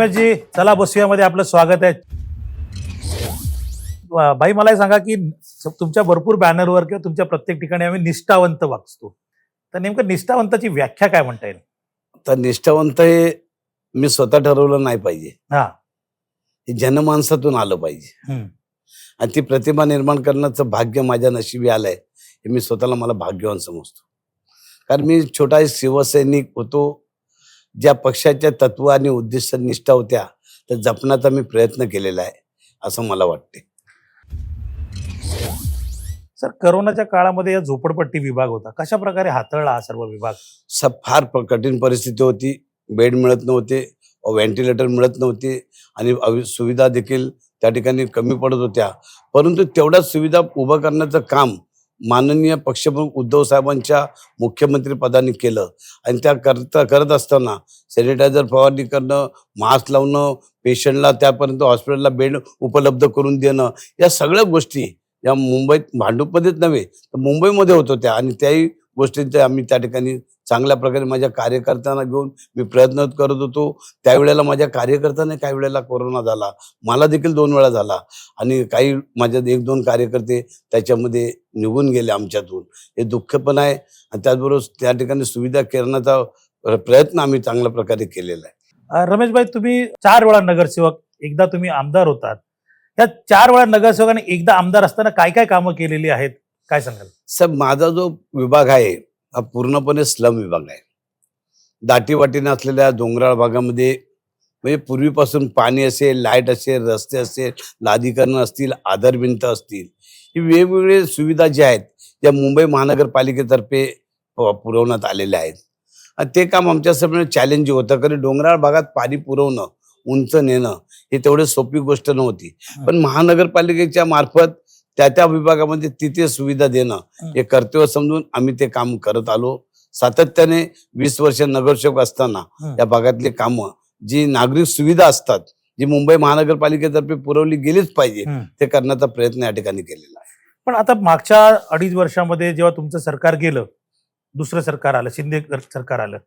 रमेशजी चला बसूयामध्ये आपलं स्वागत आहे. भाई मला सांगा की तुमच्या भरपूर बॅनरवर किंवा तुमच्या प्रत्येक ठिकाणी आम्ही निष्ठावंत वाचतो तर नेमकं निष्ठावंताची व्याख्या काय म्हणता येईल? तर निष्ठावंत हे मी स्वतः ठरवलं नाही पाहिजे. हा. हे जनमानसातून आलं पाहिजे. आणि ती प्रतिभा निर्माण करण्याचं भाग्य माझ्या नशिबी आलंय हे मी स्वतःला मला भाग्यवान समजतो. कारण मी छोटा शिवसैनिक होतो. ज्या पक्षाच्या तत्व आणि उद्दिष्ट निष्ठा होत्या त्या जपण्याचा मी प्रयत्न केलेला आहे असं मला वाटते. सर करोनाच्या काळामध्ये या झोपडपट्टी विभाग होता. कशा प्रकारे हाताळला हा सर्व विभाग? सब फार प- कठीण परिस्थिती होती. बेड मिळत नव्हते व्हेंटिलेटर मिळत नव्हते आणि अवि- सुविधा देखील त्या ठिकाणी कमी पडत होत्या. परंतु तेवढ्या सुविधा उभं करण्याचं काम माननीय पक्षप्रमुख उद्धव साहेबांच्या मुख्यमंत्री पदाने केलं. आणि त्या करता करत असताना सॅनिटायझर फवारणी करणं मास्क लावणं पेशंटला त्यापर्यंत हॉस्पिटलला बेड उपलब्ध करून देणं या सगळ्या गोष्टी या मुंबईत भांडूपमध्येच नव्हे तर मुंबईमध्ये होत होत्या. आणि त्याही गोष्टींचे आम्ही त्या ठिकाणी चांगल्या प्रकारे माझ्या कार्यकर्त्यांना घेऊन मी प्रयत्न करत होतो. त्यावेळेला माझ्या कार्यकर्त्यांना काही वेळेला कोरोना झाला. मला देखील दोन वेळा झाला. आणि काही माझ्या एक दोन कार्यकर्ते त्याच्यामध्ये निघून गेले आमच्यातून. हे दुःख पण आहे आणि त्याचबरोबर त्या ठिकाणी सुविधा करण्याचा प्रयत्न आम्ही चांगल्या प्रकारे केलेला आहे. रमेशभाई तुम्ही चार वेळा नगरसेवक एकदा तुम्ही आमदार होतात. या चार वेळा नगरसेवकांनी एकदा आमदार असताना काय काय कामं केलेली आहेत? काय सांगाल? साहेब माझा जो विभाग आहे हा पूर्णपणे स्लम विभाग आहे. दाटीवाटीने असलेल्या डोंगराळ भागामध्ये म्हणजे पूर्वीपासून पाणी असेल लाइट असेल रस्ते असेल लादीकरण असतील आधारभिंत असतील ही वेगवेगळे सुविधा ज्या आहेत त्या मुंबई महानगरपालिकेतर्फे पुरवण्यात आलेल्या आहेत. आणि ते काम आमच्यासाठी चॅलेंजिंग होतं कारण डोंगराळ भागात पाणी पुरवणं उंच नेणं हे तेवढे सोपी गोष्ट नव्हती. पण महानगरपालिकेच्या मार्फत त्या त्या विभागामध्ये तिथे सुविधा देणं हे. कर्तव्य समजून आम्ही ते काम करत आलो. सातत्याने वीस वर्ष नगरसेवक असताना. या भागातली कामं जी नागरिक सुविधा असतात जी मुंबई महानगरपालिकेतर्फे पुरवली गेलीच पाहिजे. ते करण्याचा प्रयत्न या ठिकाणी केलेला आहे. पण आता मागच्या अडीच वर्षामध्ये जेव्हा तुमचं सरकार गेलं दुसरं सरकार आलं शिंदे कर- सरकार आलं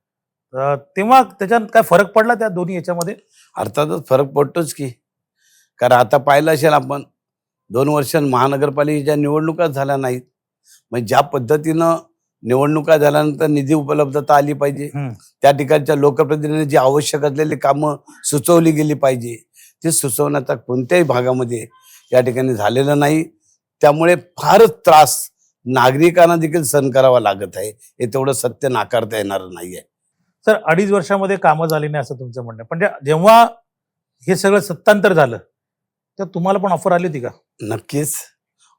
तेव्हा त्याच्यात काय फरक पडला त्या दोन्ही याच्यामध्ये? अर्थातच फरक पडतोच की. कारण आता पाहिलं असेल आपण दोन वर्ष महानगरपालिकेच्या निवडणुकाच झाल्या नाहीत मग ज्या पद्धतीनं निवडणुका झाल्यानंतर निधी उपलब्धता आली पाहिजे. त्या ठिकाणच्या लोकप्रतिनिधी जी आवश्यक असलेली कामं सुचवली गेली पाहिजे ते सुचवण्याचा कोणत्याही भागामध्ये या ठिकाणी झालेलं नाही त्यामुळे फारच त्रास नागरिकांना देखील सहन करावा लागत आहे हे तेवढं सत्य नाकारता येणार नाहीये सर अडीच वर्षामध्ये कामं झाली नाही असं तुमचं म्हणणं. पण जेव्हा हे सगळं सत्तांतर झालं तर तुम्हाला पण ऑफर आली होती का? नक्कीच.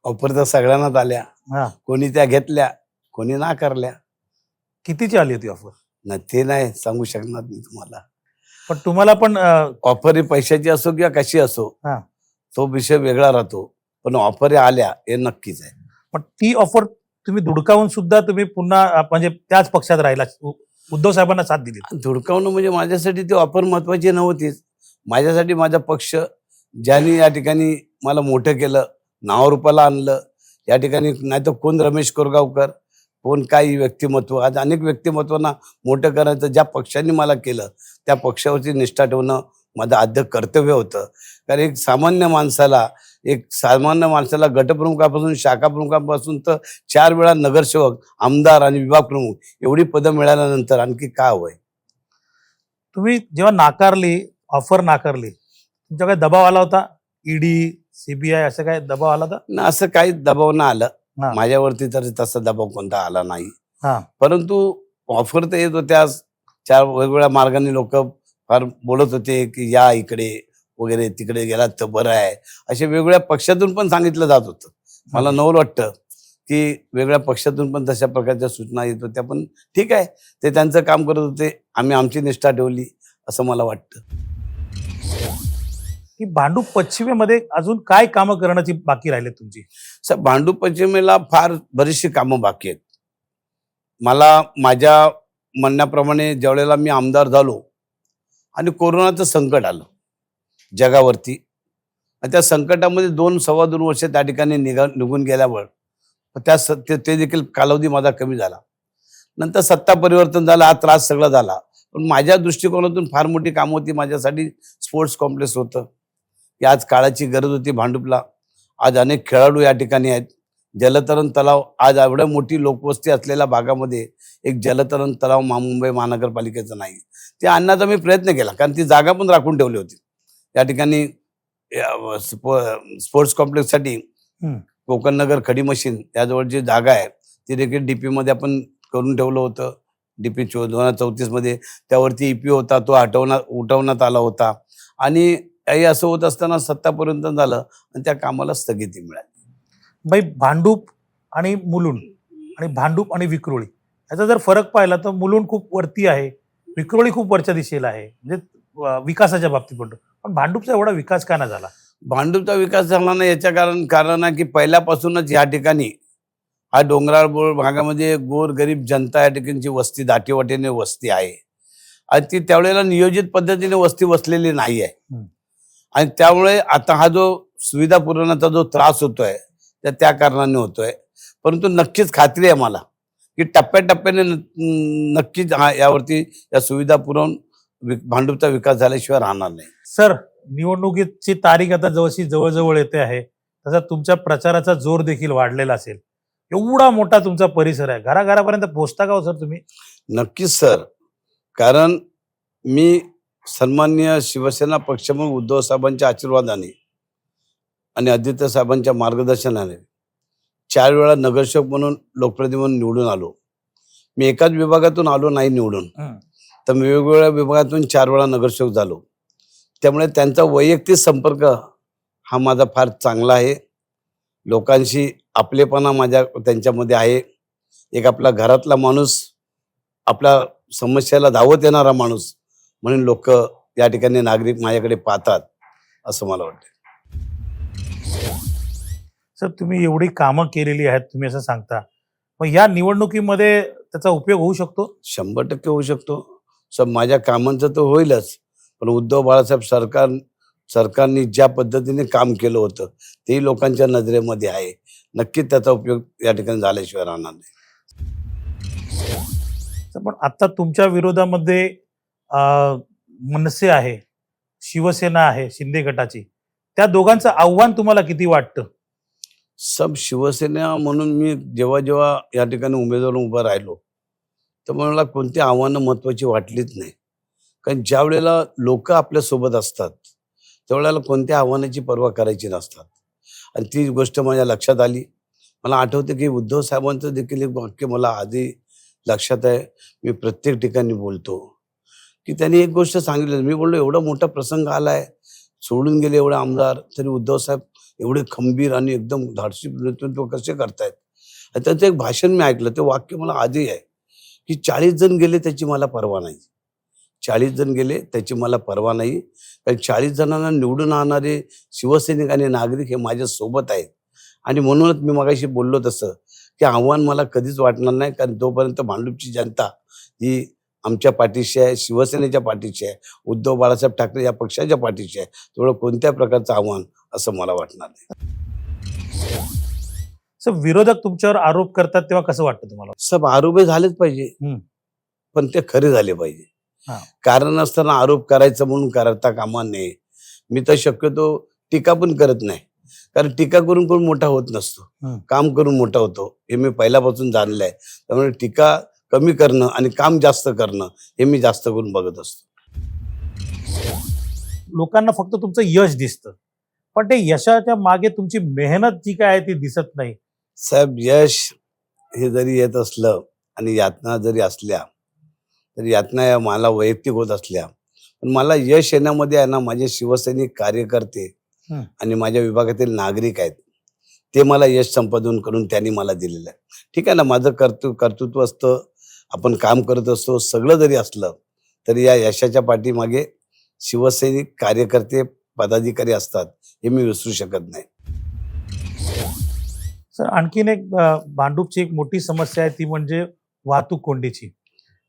ऑफर तर सगळ्यांनाच आल्या. हा. कोणी त्या घेतल्या कोणी नाकारल्या कितीची आली होती ऑफर न ते नाही सांगू शकणार मी तुम्हाला. पण तुम्हाला पण अं, ऑफर ही पैशाची असो किंवा कशी असो हा. तो विषय वेगळा राहतो. पण ऑफर आल्या हे नक्कीच आहे. पण ती ऑफर तुम्ही धुडकावून सुद्धा तुम्ही पुन्हा अं, म्हणजे त्याच पक्षात राहिला. उ- उद्धव साहेबांना साथ दिली. धुडकावणं म्हणजे माझ्यासाठी ती ऑफर महत्वाची नव्हतीच. माझ्यासाठी माझा पक्ष ज्यांनी या ठिकाणी मला मोठं केलं नावारूपाला आणलं या ठिकाणी नाही तर कोण रमेश कोरगावकर कोण काही व्यक्तिमत्व आज अनेक व्यक्तिमत्वांना मोठं करायचं ज्या पक्षांनी मला केलं त्या पक्षावरती निष्ठा ठेवणं माझं आद्य कर्तव्य होतं. कारण एक सामान्य माणसाला एक सामान्य माणसाला गटप्रमुखापासून शाखाप्रमुखांपासून तर चार वेळा नगरसेवक आमदार आणि विभाग प्रमुख एवढी पदं मिळाल्यानंतर आणखी काय हवंय तुम्ही जेव्हा नाकारली ऑफर नाकारली तुमच्या काय दबाव आला होता? ईडी सीबीआय असं काय दबाव आला होता? ना असं काही दबाव ना आलं. हा. माझ्यावरती तर तसा दबाव कोणता आला नाही. हा. परंतु ऑफर तर येत होत्या. चार वेगवेगळ्या मार्गाने लोक फार बोलत होते की या इकडे वगैरे तिकडे गेलात तर बरं आहे. असे वेगवेगळ्या पक्षातून पण सांगितलं जात होतं. मला नवल वाटतं की वेगळ्या पक्षातून पण तशा प्रकारच्या सूचना येत होत्या. पण ठीक आहे. ते त्यांचं काम करत होते. आम्ही आमची निष्ठा ठेवली असं मला वाटतं. की भांडूप पश्चिमेमध्ये अजून काय कामं करण्याची बाकी राहिले तुमची? सर भांडू पश्चिमेला फार बरीचशी कामं बाकी आहेत. मला माझ्या म्हणण्याप्रमाणे ज्यावेळेला मी आमदार झालो आणि कोरोनाचं संकट आलं जगावरती आणि त्या संकटामध्ये दोन सव्वा दोन वर्ष त्या ठिकाणी निघा निघून गेल्यावर त्या स- ते ते देखील कालावधी माझा कमी झाला. नंतर सत्ता परिवर्तन झालं हा त्रास सगळा झाला. पण माझ्या दृष्टिकोनातून फार मोठी कामं होती माझ्यासाठी स्पोर्ट्स कॉम्प्लेक्स होतं. की आज काळाची गरज होती भांडुपला. आज अनेक खेळाडू या ठिकाणी आहेत. जलतरण तलाव आज एवढ्या मोठी लोकवस्ती असलेल्या भागामध्ये एक जलतरण तलाव मा मुंबई महानगरपालिकेचा नाही. ते आणण्याचा मी प्रयत्न केला कारण ती जागा पण राखून ठेवली होती. या ठिकाणी स्पोर्ट्स कॉम्प्लेक्ससाठी. कोकण नगर खडी मशीन याजवळ जी जागा आहे ती देखील डीपी मध्ये आपण करून ठेवलं होतं. डीपी चो दोन हजार चौतीसमध्ये त्यावरती ईपी होता तो हटवण्यात उठवण्यात आला होता. आणि हे असं होत असताना सत्तापर्यंत झालं आणि त्या कामाला स्थगिती मिळाली. बाई भांडूप आणि मुलुंड आणि भांडूप आणि विक्रोळी याचा जर फरक पाहिला तर मुलुंड खूप वरती आहे विक्रोळी खूप वरच्या दिशेला आहे म्हणजे विकासाच्या बाबतीत म्हणतो. पण भांडूपचा एवढा विकास का नाही झाला? भांडूपचा विकास झाला नाही याच्या कारण कारण आहे की पहिल्यापासूनच या ठिकाणी हा डोंगराळ भागामध्ये गोर गरीब जनता या ठिकाणची वस्ती दाटीवाटीने वस्ती आहे. आणि ती त्यावेळेला नियोजित पद्धतीने वस्ती वसलेली नाही आहे. आणि त्यामुळे आता हा जो सुविधा पुरवण्याचा जो त्रास होतोय त्या त्या कारणाने होतोय. परंतु नक्कीच खात्री आहे मला की टप्प्याटप्प्याने नक्कीच हा यावरती या सुविधा पुरवून भांडूपचा विकास झाल्याशिवाय राहणार नाही. सर निवडणुकीची तारीख आता जवळशी जवळजवळ येते आहे तसा तुमच्या प्रचाराचा जोर देखील वाढलेला असेल. एवढा मोठा तुमचा परिसर आहे. घराघरापर्यंत पोहोचता का हो सर तुम्ही? नक्कीच सर. कारण मी सन्मान्य शिवसेना पक्षप्रमुख उद्धव साहेबांच्या आशीर्वादाने आणि आदित्य साहेबांच्या मार्गदर्शनाने चार वेळा नगरसेवक म्हणून लोकप्रतिनिधी म्हणून निवडून आलो. मी एकाच विभागातून आलो नाही निवडून. तर मी वेगवेगळ्या विभागातून चार वेळा नगरसेवक झालो. त्यामुळे त्यांचा वैयक्तिक संपर्क हा माझा फार चांगला आहे. लोकांशी आपलेपणा माझ्या त्यांच्यामध्ये आहे. एक आपला घरातला माणूस आपल्या समस्याला धावत येणारा माणूस म्हणून लोक या ठिकाणी नागरिक माझ्याकडे पाहतात असं मला वाटतं. सर तुम्ही एवढी कामं केलेली आहेत तुम्ही असं सांगता. मग या निवडणुकीमध्ये त्याचा उपयोग होऊ शकतो? शंभर टक्के होऊ शकतो. सब माझ्या कामांचं तर होईलच पण उद्धव बाळासाहेब सरकार सरकारने ज्या पद्धतीने काम केलं होतं तेही लोकांच्या नजरेमध्ये आहे. नक्कीच त्याचा उपयोग या ठिकाणी झाल्याशिवाय राहणार नाही. पण आता तुमच्या विरोधामध्ये मनसे आहे शिवसेना आहे शिंदे गटाची. त्या दोघांचं आव्हान तुम्हाला किती वाटतं? सब शिवसेना म्हणून मी जेव्हा जेव्हा या ठिकाणी उमेदवार उभा राहिलो तर मला कोणती आव्हानं महत्वाची वाटलीच नाही. कारण ज्या वेळेला लोक आपल्यासोबत असतात त्यावेळेला कोणत्या आव्हानाची पर्वा करायची नसतात. आणि ती गोष्ट माझ्या लक्षात आली. मला आठवते की उद्धव साहेबांचं देखील एक वाक्य मला आधी लक्षात आहे. मी प्रत्येक ठिकाणी बोलतो की त्यांनी एक गोष्ट सांगितली. मी बोललो एवढा मोठा प्रसंग आलाय. सोडून गेले एवढे आमदार. तरी उद्धव साहेब एवढे खंबीर आणि एकदम धाडसी नेतृत्व कसे करतायत? आणि त्याचं एक भाषण मी ऐकलं. ते वाक्य मला आधी आहे. की चाळीस जण गेले त्याची मला पर्वा नाही. चाळीस जण गेले त्याची मला पर्वा नाही. कारण चाळीस जणांना निवडून आणणारे शिवसैनिक आणि नागरिक हे माझ्या सोबत आहेत. आणि म्हणूनच मी मगाशी बोललो तसं की आव्हान मला कधीच वाटणार नाही. कारण जोपर्यंत भांडूपची जनता ही आमच्या पाठीशी आहे शिवसेनेच्या पाठीशी आहे उद्धव बाळासाहेब ठाकरे या पक्षाच्या पाठीशी आहे. तेवढं कोणत्या प्रकारचं आव्हान असं मला वाटणार नाही. सर विरोधक तुमच्यावर आरोप करतात तेव्हा कसं वाटतं तुम्हाला? सब आरोप झालेच पाहिजे. पण ते खरे झाले पाहिजे. कारण असताना आरोप करायचं म्हणून करता कामा नये. मी तर शक्यतो टीका पण करत नाही. कारण टीका करून कोण मोठा होत नसतो. काम करून मोठा होतो. हे मी पहिल्यापासून जाणलंय त्यामुळे टीका कमी करणं आणि काम जास्त करणं हे मी जास्त करून बघत असतो. लोकांना फक्त तुमचं यश दिसतं. पण ते यशाच्या मागे तुमची मेहनत जी काय आहे ती दिसत नाही. साहेब यश हे जरी येत असलं आणि यातना जरी असल्या तर यातना या मला वैयक्तिक होत असल्या पण मला यश येण्यामध्ये आहे ना माझे शिवसैनिक कार्यकर्ते. आणि माझ्या विभागातील नागरिक आहेत ते मला यश संपादन करून त्यांनी मला दिलेलं आहे. ठीक आहे ना माझं कर्तृ कर्तृत्व असतं आपण काम करत असतो सगळं जरी असलं तरी या यशाच्या पाठीमागे शिवसैनिक कार्यकर्ते पदाधिकारी असतात हे मी विसरू शकत नाही. सर आणखीन एक भांडूपची एक मोठी समस्या आहे ती म्हणजे वाहतूक कोंडीची.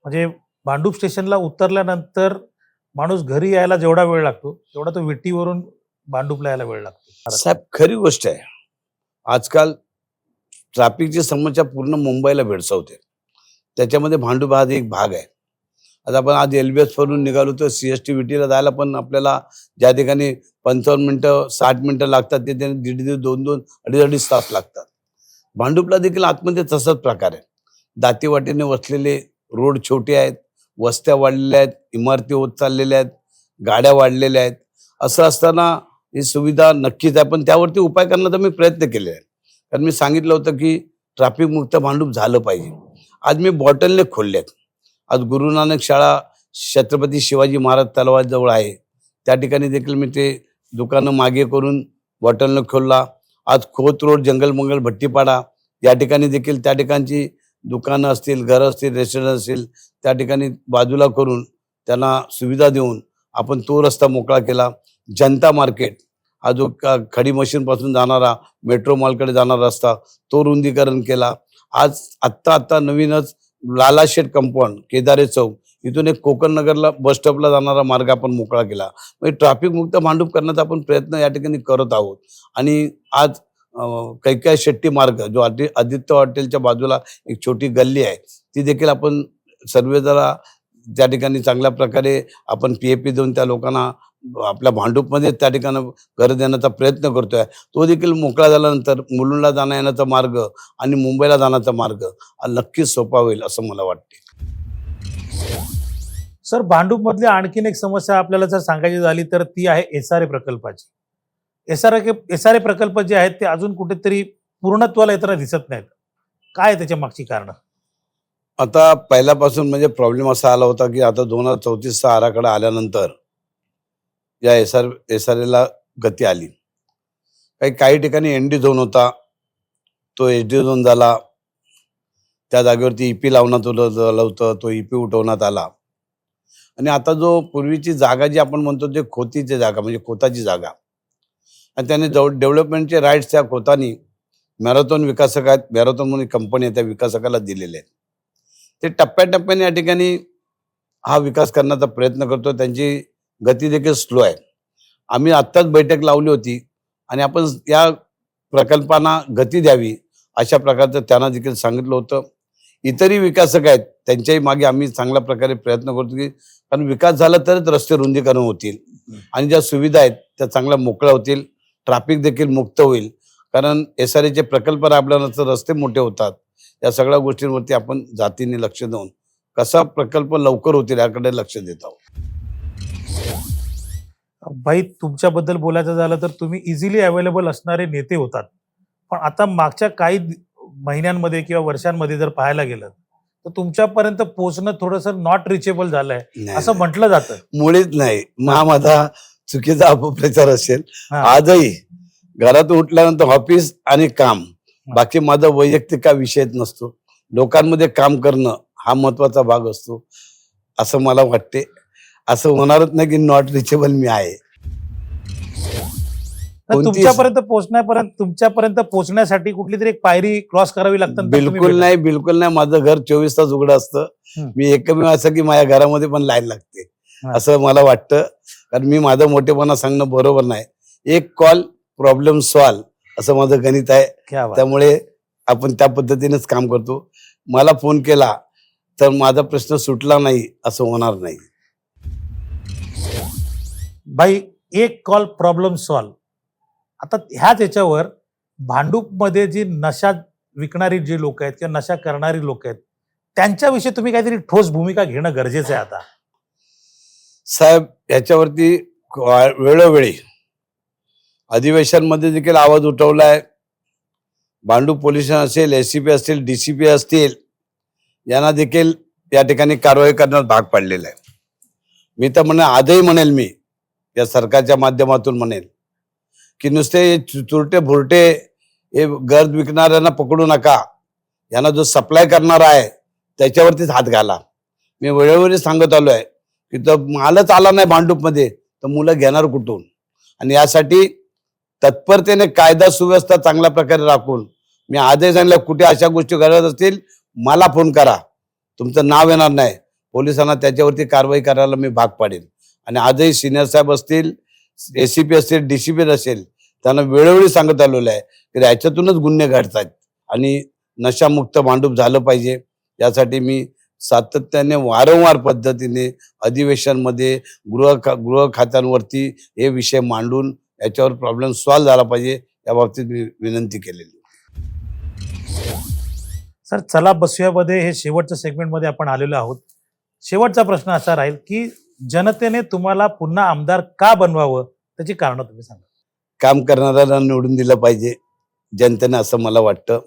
म्हणजे भांडूप स्टेशनला उतरल्यानंतर माणूस घरी यायला जेवढा वेळ लागतो तेवढा तो विटीवरून भांडूपला यायला वेळ लागतो. साहेब खरी गोष्ट आहे. आजकाल ट्रॅफिकची समस्या पूर्ण मुंबईला भेडसावते. त्याच्यामध्ये भांडूप हा एक भाग आहे. आता आपण आज एल बी एस वरून निघालो तर सी एस टी व्हीटीला जायला पण आपल्याला ज्या ठिकाणी पंचावन्न मिनटं साठ मिनटं लागतात ते त्याने दीड दीड दोन दोन अडीच अडीच तास लागतात. भांडुपला देखील आतमध्ये तसाच प्रकार आहे. दातीवाटीने वसलेले रोड छोटे आहेत वस्त्या वाढलेल्या आहेत इमारती होत चाललेल्या आहेत गाड्या वाढलेल्या आहेत. असं असताना ही सुविधा नक्कीच आहे पण त्यावरती उपाय करण्याचा मी प्रयत्न केले आहे. कारण मी सांगितलं होतं की ट्रॅफिक मुक्त भांडूप झालं पाहिजे. आज मी बॉटलने आहेत आज गुरु नानक शाळा छत्रपती शिवाजी महाराज तलावाजवळ आहे. त्या ठिकाणी देखील मी ते दुकानं मागे करून बॉटलनं खोलला. आज खोत रोड जंगल मंगल भट्टीपाडा या ठिकाणी देखील त्या ठिकाणची दुकानं असतील घरं असतील रेस्टॉरंट असतील त्या ठिकाणी बाजूला करून त्यांना सुविधा देऊन आपण तो रस्ता मोकळा केला. जनता मार्केट हा जो खडी मशीनपासून जाणारा मेट्रो मॉलकडे जाणारा रस्ता तो रुंदीकरण केला. आज आत्ता आत्ता नवीनच लालाशेठ कंपाऊंड केदारे चौक इथून एक कोकण नगरला बस स्टॉपला जाणारा मार्ग आपण मोकळा केला. म्हणजे ट्रॅफिक मुक्त मांडूप करण्याचा आपण प्रयत्न या ठिकाणी करत आहोत. आणि आज कैकाय शेट्टी मार्ग जो आदि- आदित्य हॉटेलच्या बाजूला एक छोटी गल्ली आहे ती देखील आपण सर्वे जरा त्या ठिकाणी चांगल्या प्रकारे आपण पी ए पी देऊन त्या लोकांना आपल्या भांडूपमध्ये त्या ठिकाणी घर देण्याचा प्रयत्न करतोय. तो देखील मोकळा झाल्यानंतर मुलुंडला जाण्या येण्याचा मार्ग आणि मुंबईला जाण्याचा मार्ग हा नक्कीच सोपा होईल असं मला वाटते सर भांडूप मधली आणखीन एक समस्या आपल्याला जर सांगायची झाली तर ती आहे एस आर ए प्रकल्पाची. S R S R A प्रकल्प जे आहेत ते अजून कुठेतरी पूर्णत्वाला येताना दिसत नाहीत. काय आहे त्याच्या मागची कारण? आता पहिल्यापासून म्हणजे प्रॉब्लेम असा आला होता की आता दोन हजार चौतीसचा आराखडा आल्यानंतर या एस आर एस आर एला गती आली. काही काही ठिकाणी एन डी झोन होता. तो एच डी झोन झाला. त्या जागेवरती ईपी लावण्यात झालं होतं. तो ईपी उठवण्यात आला. आणि आता जो पूर्वीची जागा जी आपण म्हणतो ते खोतीची जागा म्हणजे खोताची जागा. आणि त्याने डेव्हलपमेंटचे राईट्स त्या खोतानी मॅरेथॉन विकासक आहेत मॅरेथॉन म्हणून कंपनी आहे त्या विकासकाला दिलेले आहेत. ते टप्प्याटप्प्याने या ठिकाणी हा विकास करण्याचा प्रयत्न करतो त्यांची गती देखील स्लो आहे. आम्ही आत्ताच बैठक लावली होती आणि आपण या प्रकल्पांना गती द्यावी अशा प्रकारचं त्यांना देखील सांगितलं होतं. इतरही विकासक आहेत त्यांच्याही मागे आम्ही चांगल्या प्रकारे प्रयत्न करतो की कारण विकास झाला तरच रस्ते रुंदीकरण होतील. आणि ज्या सुविधा आहेत त्या चांगल्या मोकळ्या होतील ट्रॅफिक देखील मुक्त होईल. कारण एस आर एचे प्रकल्प राबल्यानंतर रस्ते मोठे होतात. या सगळ्या गोष्टींवरती आपण जातीने लक्ष देऊन कसा प्रकल्प लवकर होतील याकडे लक्ष देत आहोत. भाई तुमच्याबद्दल बोलायचं झालं तर तुम्ही इझिली अवेलेबल असणारे नेते होतात. पण आता मागच्या काही महिन्यांमध्ये किंवा वर्षांमध्ये जर पाहायला गेलं तर तुमच्यापर्यंत पोहोचणं थोडंसं नॉट रिचेबल झालंय. असं म्हटलं जातं. मुळीच नाही. हा माझा चुकीचा अपप्रचार असेल. आजही घरात उठल्यानंतर ऑफिस आणि काम बाकी माझा वैयक्तिक काय विषयच नसतो. लोकांमध्ये काम करणं हा महत्त्वाचा भाग असतो असं मला वाटते. असं होणारच नाही की नॉट रिचेबल मी आहे. तुमच्यापर्यंत पोहोचण्यापर्यंत तुमच्यापर्यंत पोहोचण्यासाठी कुठली तरी एक पायरी क्रॉस करावी लागते आणि तुम्ही बिलकुल. नाही बिलकुल नाही. माझं घर चोवीस तास उघडं असतं. मी एकमेव असं की माझ्या घरामध्ये पण लाईन लागते. असं मला वाटतं. कारण मी माझं मोठेपणा सांगणं बरोबर नाही. एक कॉल प्रॉब्लेम सॉल्व असं माझं गणित आहे. त्यामुळे आपण त्या पद्धतीनेच काम करतो. मला फोन केला तर माझा प्रश्न सुटला नाही असं होणार नाही. भाई एक कॉल प्रॉब्लेम सॉल्व आता ह्याच याच्यावर भांडूपमध्ये जी नशा विकणारी जी लोक आहेत किंवा नशा करणारी लोक आहेत त्यांच्याविषयी तुम्ही काहीतरी ठोस भूमिका घेणं गरजेचं आहे आता. साहेब याच्यावरती वेळोवेळी अधिवेशनमध्ये देखील आवाज उठवलाय. भांडू पोलीस असेल एसीपी असतील डीसीपी असतील यांना देखील या ठिकाणी कारवाई करण्यात भाग पाडलेला आहे. मी तर म्हणे आजही म्हणेल मी या सरकारच्या माध्यमातून म्हणेल की नुसते चुरटे भुरटे हे गर्द विकणाऱ्यांना पकडू नका. यांना जो सप्लाय करणारा आहे त्याच्यावरतीच हात घाला. मी वेळोवेळी सांगत आलो आहे की तर मालच आला नाही भांडूपमध्ये तर मुलं घेणार कुठून? आणि यासाठी तत्परतेने कायदा सुव्यवस्था चांगल्या प्रकारे राखून मी आजही आणला कुठे अशा गोष्टी घडत असतील मला फोन करा. तुमचं नाव येणार नाही. पोलिसांना त्याच्यावरती कारवाई करायला मी भाग पाडेन. आणि आजही सिनियर साहेब असतील एसीपी असेल डीसीपी असेल त्यांना वेळोवेळी सांगत आलेलं आहे की याच्यातूनच गुन्हे घडतात आणि नशामुक्त मांडूप झालं पाहिजे. यासाठी मी सातत्याने वारंवार पद्धतीने अधिवेशनमध्ये गृह खा गृह खात्यांवरती हे विषय मांडून याच्यावर प्रॉब्लेम सॉल्व्ह झाला पाहिजे या बाबतीत मी विनंती केलेली सर चला बसूयामध्ये. हे शेवटच्या सेगमेंटमध्ये आपण आलेलो आहोत. शेवटचा प्रश्न असा राहील की जनतेने तुम्हाला पुन्हा आमदार का बनवावं? त्याची कारणं तुम्ही सांगा. काम करणाऱ्याला निवडून दिलं पाहिजे. जनतेने असं मला वाटतं.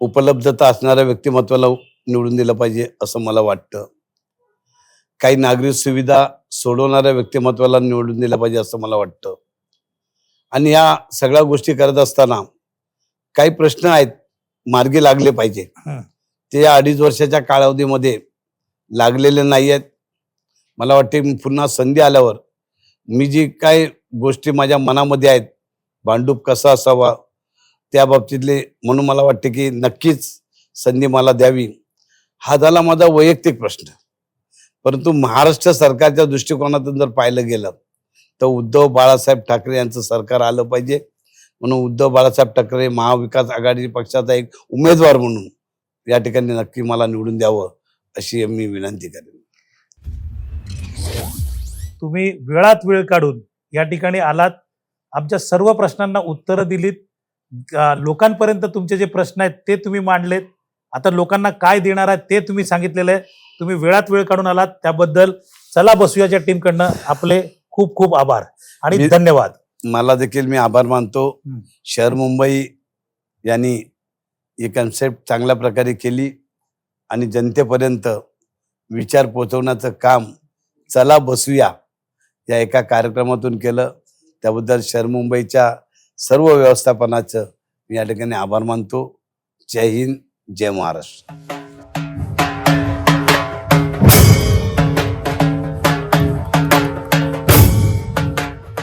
उपलब्धता असणाऱ्या व्यक्तिमत्वाला निवडून दिलं पाहिजे असं मला वाटतं. काही नागरिक सुविधा सोडवणाऱ्या व्यक्तिमत्वाला निवडून दिलं पाहिजे असं मला वाटतं. आणि या सगळ्या गोष्टी करत असताना काही प्रश्न आहेत मार्गी लागले पाहिजे. ते या अडीच वर्षाच्या कालावधीमध्ये लागलेले नाही आहेत. मला वाटते पुन्हा संधी आल्यावर मी जी काय गोष्टी माझ्या मनामध्ये आहेत भांडूप कसा असावा त्या बाबतीतले म्हणून मला वाटते की नक्कीच संधी मला द्यावी. हा झाला माझा वैयक्तिक प्रश्न. परंतु महाराष्ट्र सरकारच्या दृष्टिकोनातून जर पाहिलं गेलं तर उद्धव बाळासाहेब ठाकरे यांचं सरकार आलं पाहिजे. म्हणून उद्धव बाळासाहेब ठाकरे महाविकास आघाडी पक्षाचा एक उमेदवार म्हणून या ठिकाणी नक्की मला निवडून द्यावं. अशी मी विनंती करेन. तुम्ही वेळात वेळ काढून या ठिकाणी आलात. आमच्या सर्व प्रश्नांना उत्तरं दिलीत. लोकांपर्यंत तुमचे जे प्रश्न आहेत ते तुम्ही मांडलेत. आता लोकांना काय देणार आहेत ते तुम्ही सांगितलेलं आहे. तुम्ही वेळात वेळ काढून आलात. त्याबद्दल चला बसूयाच्या टीमकडनं. आपले खूप खूप आभार आणि धन्यवाद. मला देखील मी आभार मानतो. शहर मुंबई यांनी ही कन्सेप्ट चांगल्या प्रकारे केली. आणि जनतेपर्यंत विचार पोचवण्याचं काम चला बसूया. या एका कार्यक्रमातून केलं. त्याबद्दल शहर मुंबईच्या सर्व व्यवस्थापनाचं मी या ठिकाणी आभार मानतो. जय हिंद जय महाराष्ट्र.